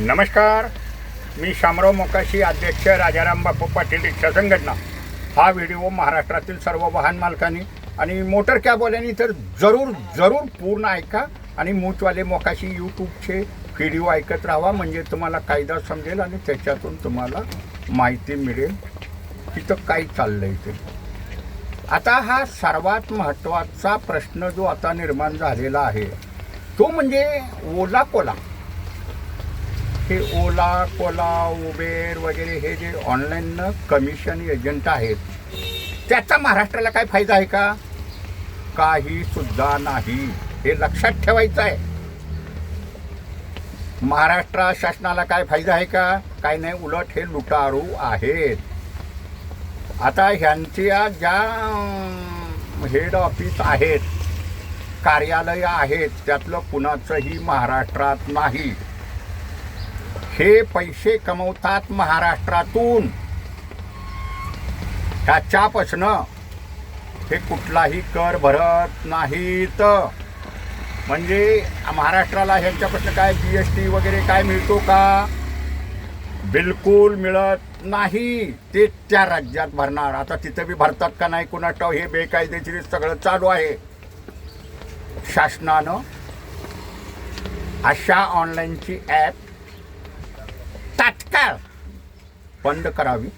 नमस्कार. मी शामराव मोकाशी अध्यक्ष राजाराम बापू पाटील रिक्षा संघटना. हा व्हिडिओ महाराष्ट्रातील सर्व वाहन मालकांनी आणि मोटर कॅबवाल्यांनी तर जरूर जरूर पूर्ण ऐका आणि मूचवाले मोकाशी यूट्यूबचे व्हिडिओ ऐकत राहावा म्हणजे तुम्हाला कायदा समजेल आणि त्याच्यातून तुम्हाला माहिती मिळेल तिथं काय आहे ते. आता हा सर्वात महत्त्वाचा प्रश्न जो आता निर्माण झालेला आहे तो म्हणजे ओला कोला. हे ओला कोला उबेर वगैरे हे जे ऑनलाईन कमिशन एजंट आहेत त्याचा महाराष्ट्राला काय फायदा आहे का? काही सुद्धा नाही. हे लक्षात ठेवायचं आहे. महाराष्ट्र शासनाला काय फायदा आहे का? काय नाही उलट हे लुटारू आहेत. आता ह्यांच्या ज्या हेड ऑफिस आहेत कार्यालय आहेत त्यातलं कुणाचंही महाराष्ट्रात नाही. हे पैसे कमवतात महाराष्ट्रातून. त्याच्यापासनं हे कुठलाही कर भरत नाहीत. म्हणजे महाराष्ट्राला ह्यांच्यापासून काय जी एस टी वगैरे काय मिळतो का? बिलकुल मिळत नाही. ते त्या राज्यात भरणार. आता तिथं बी भरतात का नाही कुणा हे बेकायदेशीर सगळं चालू आहे. शासनानं अशा ऑनलाईनची ॲप तात्काळ बंद करावी.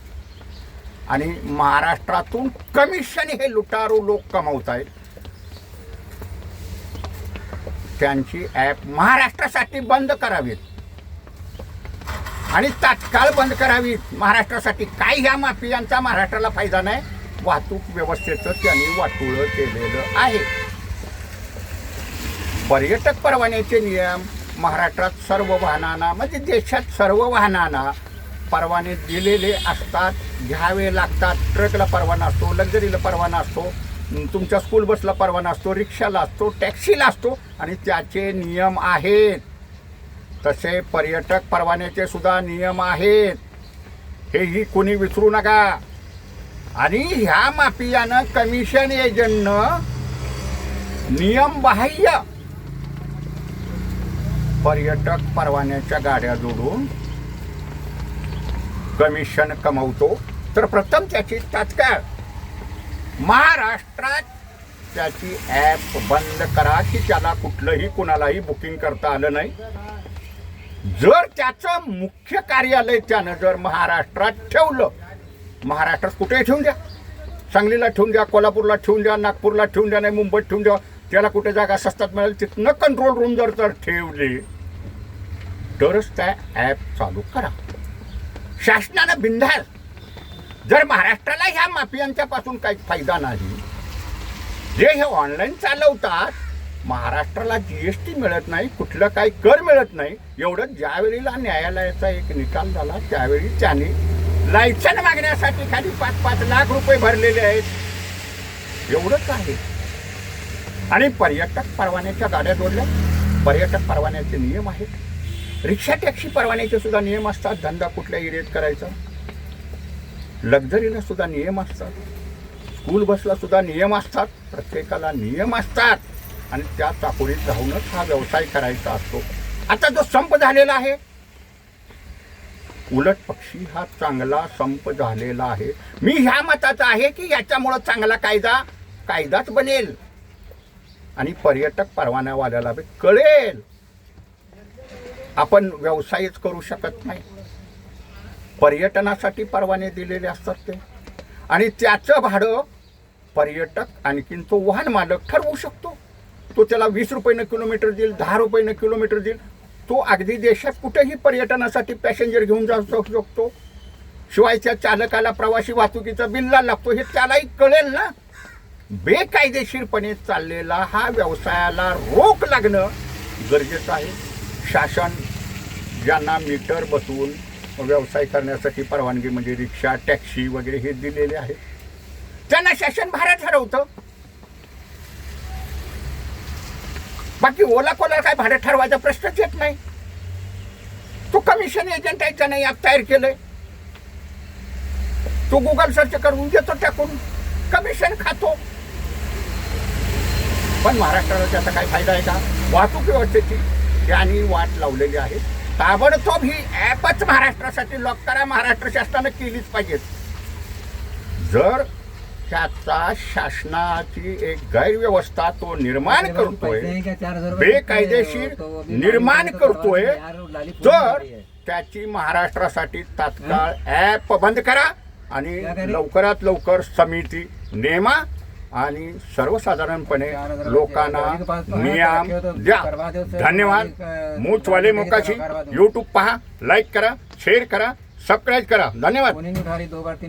आणि महाराष्ट्रातून कमिशन हे लुटारू लोक कमवत आहेत त्यांची ॲप महाराष्ट्रासाठी बंद करावीत. आणि तात्काळ बंद करावीत. महाराष्ट्रासाठी काय ह्या माफियांचा महाराष्ट्राला फायदा नाही. वाहतूक व्यवस्थेचं त्यांनी वाटोळं केलेलं आहे. पर्यटक परवान्याचे नियम महाराष्ट्रात सर्व वाहनांना म्हणजे देशात सर्व वाहनांना परवाने दिलेले असतात. घ्यावे लागतात. ट्रकला परवाना असतो लक्झरीला परवाना असतो तुमच्या स्कूल बसला परवाना असतो रिक्षाला असतो टॅक्सीला असतो आणि त्याचे नियम आहेत. तसे पर्यटक परवान्याचे सुद्धा नियम आहेत. हेही कोणी विसरू नका. आणि ह्या माफियानं कमिशन एजंटनं नियम बाह्य पर्यटक परवान्याच्या गाड्या जोडून कमिशन कमवतो. तर प्रथम त्याची तात्काळ महाराष्ट्रात त्याची ॲप बंद करा की त्याला कुठलंही कुणालाही बुकिंग करता आलं नाही. जर त्याचं मुख्य कार्यालय त्यानं जर महाराष्ट्रात ठेवलं महाराष्ट्रात कुठेही ठेवून द्या. सांगलीला ठेवून द्या कोल्हापूरला ठेवून द्या नागपूरला ठेवून द्या नाही मुंबईत ठेवून द्या त्याला कुठे जागा स्वस्तात मिळेल तिथनं कंट्रोल रूम जर तर ठेवले तरच त्या ॲप चालू करा. शासनानं बिंधाल जर महाराष्ट्राला ह्या माफियांच्या पासून काही फायदा नाही जे हे ऑनलाईन चालवतात महाराष्ट्राला जी एस टी मिळत नाही कुठलं काही कर मिळत नाही एवढं ज्यावेळीला न्यायालयाचा एक निकाल झाला त्यावेळी त्याने लायसन मागण्यासाठी खाली पाच पाच लाख रुपये भरलेले आहेत. एवढंच आहे. आणि पर्यटक परवान्याच्या गाड्या जोडल्या. पर्यटक परवान्याचे नियम आहेत. रिक्षा टॅक्सी परवान्याचे सुद्धा नियम असतात. धंदा कुठल्या एरियात करायचा. लक्झरीला सुद्धा नियम असतात. स्कूल बसला सुद्धा नियम असतात. प्रत्येकाला नियम असतात. आणि त्या चाकोरीत जाऊनच हा व्यवसाय करायचा असतो. आता जो संप झालेला आहे उलट पक्षी हा चांगला संप झालेला आहे. मी ह्या मताचा आहे की याच्यामुळं चांगला कायदा कायदाच बनेल. आणि पर्यटक परवान्यावाल्याला बी कळेल. आपण व्यवसायच करू शकत नाही. पर्यटनासाठी परवाने दिलेले असतात ते. आणि त्याचं भाडं पर्यटक आणखीन तो वाहन मालक ठरवू शकतो. तो त्याला वीस रुपयानं किलोमीटर देईल दहा रुपयानं किलोमीटर देईल. तो अगदी देशात कुठेही पर्यटनासाठी पॅसेंजर घेऊन जाऊ शकतो. शिवाय त्या चालकाला प्रवासी वाहतुकीचा बिल्ला लागतो हे त्यालाही कळेल ना. बेकायदेशीरपणे चाललेला हा व्यवसायाला रोख लागणं गरजेचं आहे. शासन ज्यांना मीटर बसवून व्यवसाय करण्यासाठी परवानगी म्हणजे रिक्षा टॅक्सी वगैरे हे दिलेले आहे. त्यांना शासन भाडं ठरवतं. बाकी ओला कोला काय भाडं ठरवायचा प्रश्नच येत नाही. तो कमिशन एजंट आहे त्याने यात तयार केलंय. तो गुगल सर्च करून देतो टाकून. कमिशन खातो. पण महाराष्ट्राला त्याचा काय फायदा आहे का वाहतूक व्यवस्थेची त्यांनी वाट लावलेली आहे ताबडतोब ही ॲपच महाराष्ट्रासाठी लॉक करा महाराष्ट्र शासनानं केलीच पाहिजे जर त्याचा शासनाची एक गैरव्यवस्था तो निर्माण करतोय बेकायदेशीर निर्माण करतोय तर त्याची महाराष्ट्रासाठी तात्काळ ॲप बंद करा आणि लवकरात लवकर समिती नेमा आणि सर्वसाधारणपणे लोकांना नियम द्या. धन्यवाद. मूचवाले मोकाशी. यूट्यूब पहा लाईक करा शेअर करा सबस्क्राईब करा. धन्यवाद.